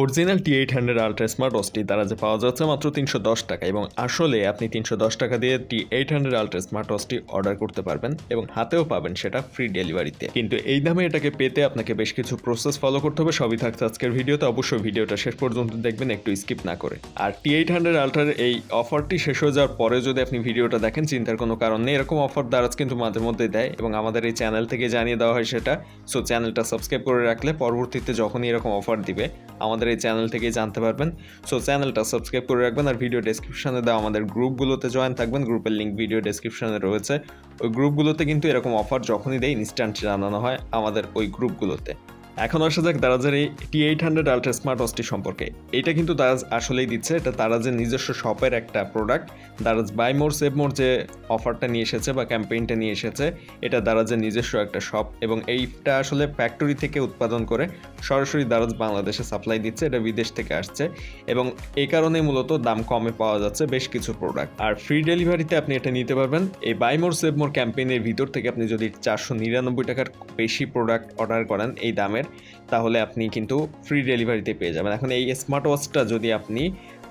Original T eight hundred ultra smart ওয়াচটি তারা যে পাওয়া যাচ্ছে মাত্র তিনশো দশ টাকা এবং আসলে আপনি তিনশো দশ টাকা দিয়ে T eight hundred ultra smart ওয়াচটি order করতে পারবেন এবং হাতেও পাবেন সেটা ফ্রি ডেলিভারিতে। কিন্তু এই দামে এটাকে পেতে আপনাকে বেশ কিছু প্রসেস ফলো করতে হবে, সবই থাকছে আজকের ভিডিওতে। অবশ্যই ভিডিওটা শেষ পর্যন্ত দেখবেন, একটু স্কিপ না করে। আর টি এইট হান্ড্রেড আলট্রার এই অফারটি শেষ হয়ে যাওয়ার পরে যদি আপনি ভিডিওটা দেখেন, চিন্তার কোনো কারণ নেই। এরকম অফার দারাজ কিন্তু মাঝে মধ্যে দেয় এবং আমাদের এই চ্যানেল থেকে জানিয়ে দেওয়া হয় সেটা। সো চ্যানেলটা সাবস্ক্রাইব করে রাখলে পরবর্তীতে যখনই এরকম অফার দিবে, আমাদের এই চ্যানেল থেকেই জানতে পারবেন। সো চ্যানেলটা সাবস্ক্রাইব করে রাখবেন আর ভিডিও ডেসক্রিপশনে দেওয়া আমাদের গ্রুপগুলোতে জয়েন থাকবেন। গ্রুপের লিঙ্ক ভিডিও ডেসক্রিপশনে রয়েছে। ওই গ্রুপগুলোতে কিন্তু এরকম অফার যখনই দেয় ইনস্ট্যান্ট জানানো হয় আমাদের ওই গ্রুপগুলোতে এখন আসা যাক দারাজের এই T eight hundred ultra smart ওয়াচটি সম্পর্কে। এটা কিন্তু দারাজ আসলেই দিচ্ছে, এটা দারাজের নিজস্ব শপের একটা product Daraz buy more save more যে অফারটা নিয়ে এসেছে বা ক্যাম্পেইনটা নিয়ে এসেছে, এটা দারাজের নিজস্ব একটা শপ এবং এইটা আসলে ফ্যাক্টরি থেকে উৎপাদন করে সরাসরি দারাজ বাংলাদেশে সাপ্লাই দিচ্ছে, এটা বিদেশ থেকে আসছে এবং এই কারণে মূলত দাম কমে পাওয়া যাচ্ছে বেশ কিছু প্রোডাক্ট আর ফ্রি ডেলিভারিতে আপনি এটা নিতে পারবেন। এই বাই মোর সেভ মোর ক্যাম্পেইনের ভিতর থেকে আপনি যদি চারশো নিরানব্বই টাকার বেশি প্রোডাক্ট অর্ডার করেন, এই দামের তাহলে আপনি কিন্তু ফ্রি ডেলিভারিতে পেয়ে যাবেন। এখন এই স্মার্ট ওয়াচটা যদি আপনি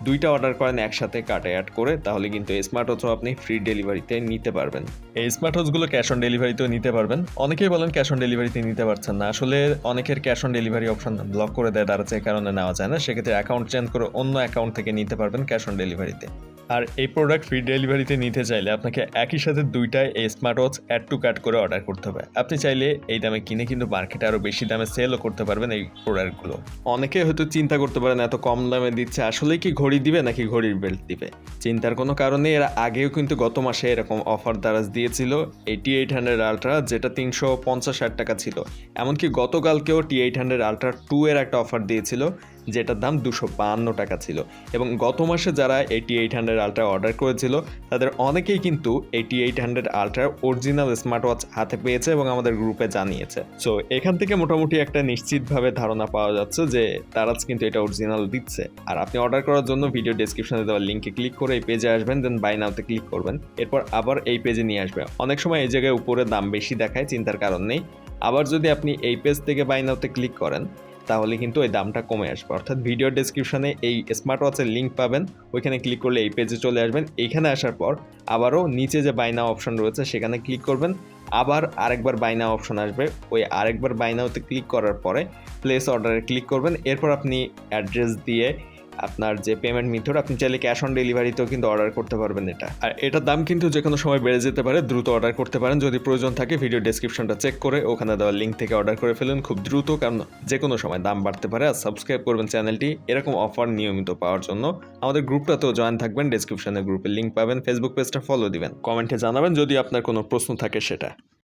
দুইটা অর্ডার করেন, একসাথে কাটে অ্যাড করে, তাহলে কিন্তু স্মার্ট ওয়াচও আপনি ফ্রি ডেলিভারিতে নিতে পারবেন। এই স্মার্ট ওয়াচগুলো ক্যাশ অন ডেলিভারিতেও নিতে পারবেন। অনেকেই বলেন ক্যাশ অন ডেলিভারিতে নিতে পারছেন না। আসলে অনেকের cash on delivery option block করে দেয়, তারা যে কারণে নেওয়া যায় না, সেক্ষেত্রে অ্যাকাউন্ট চেঞ্জ করে অন্য অ্যাকাউন্ট থেকে নিতে পারবেন ক্যাশ অন ডেলিভারিতে আর এই প্রোডাক্ট ফ্রি ডেলিভারিতে নিতে চাইলে আপনাকে একই সাথে দুইটাই এই smart watch add to cart করে অর্ডার করতে হবে। আপনি চাইলে এই দামে কিনে কিন্তু মার্কেটে আরও বেশি দামে সেলও করতে পারবেন এই প্রোডাক্টগুলো অনেকে হয়তো চিন্তা করতে পারেন, এত কম দামে দিচ্ছে। আসলে কি ঘড়ি দিবে নাকি ঘড়ির বেল্ট দিবে? চিন্তার কোনো কারণে এরা আগেও কিন্তু গত মাসে এরকম অফার দারাজ দিয়েছিল এইটি এইট হান্ড্রেড আলট্রা যেটা তিনশো পঞ্চাশ ষাট টাকা ছিল। এমনকি গতকালকেও T eight hundred ultra two এর একটা অফার দিয়েছিল যেটার দাম দুশো বাহান্ন টাকা ছিল। এবং গত মাসে যারা HT eight hundred ultra order করেছিল, তাদের অনেকেই কিন্তু এইটি এইট হান্ড্রেড আলট্রার অরিজিনাল স্মার্ট ওয়াচ হাতে পেয়েছে এবং আমাদের গ্রুপে জানিয়েছে। সো এখান থেকে মোটামুটি একটা নিশ্চিতভাবে ধারণা পাওয়া যাচ্ছে যে তারা কিন্তু এটা অরিজিনাল দিচ্ছে। আর আপনি অর্ডার করার জন্য ভিডিও ডেসক্রিপশনে দেওয়া লিঙ্কে ক্লিক করে এই পেজে আসবেন দেন বাই নাওতে ক্লিক করবেন। এরপর আবার এই পেজে নিয়ে আসবে অনেক সময় এই জায়গায় উপরে দাম বেশি দেখায়, চিন্তার কারণ নেই। আবার যদি আপনি এই পেজ থেকে বাই নাওতে ক্লিক করেন তাহলে কিন্তু ওই দামটা কমে আসবে। অর্থাৎ ভিডিও ডেসক্রিপশনে এই স্মার্ট ওয়াচের লিঙ্ক পাবেন। ওইখানে ক্লিক করলে এই পেজে চলে আসবেন। এখানে আসার পর আবারও নিচে যে বাইনা অপশন রয়েছে, সেখানে ক্লিক করবেন। আবার আরেকবার বাইনা অপশন আসবে। ওই আরেকবার বাইনাওতে ক্লিক করার পরে প্লেস অর্ডারে ক্লিক করবেন। এরপর আপনি অ্যাড্রেস দিয়ে আপনার যে পেমেন্ট মেথড আপনি চাইলে ক্যাশ অন ডেলিভারিতেও কিন্তু অর্ডার করতে পারবেন এটা। আর এটার দাম কিন্তু যে কোনো সময় বেড়ে যেতে পারে, দ্রুত অর্ডার করতে পারেন। যদি প্রয়োজন থাকে ভিডিও ডেসক্রিপশনটা চেক করে ওখানে দেওয়া লিঙ্ক থেকে অর্ডার করে ফেলুন খুব দ্রুত, কারণ যে কোনো সময় দাম বাড়তে পারে। আর সাবস্ক্রাইব করবেন চ্যানেলটি এরকম অফার নিয়মিত পাওয়ার জন্য। আমাদের গ্রুপটাতেও জয়েন থাকবেন ডেসক্রিপশনে গ্রুপের লিঙ্ক পাবেন ফেসবুক পেজটা ফলো দিবেন। কমেন্টে জানাবেন যদি আপনার কোনো প্রশ্ন থাকে সেটা।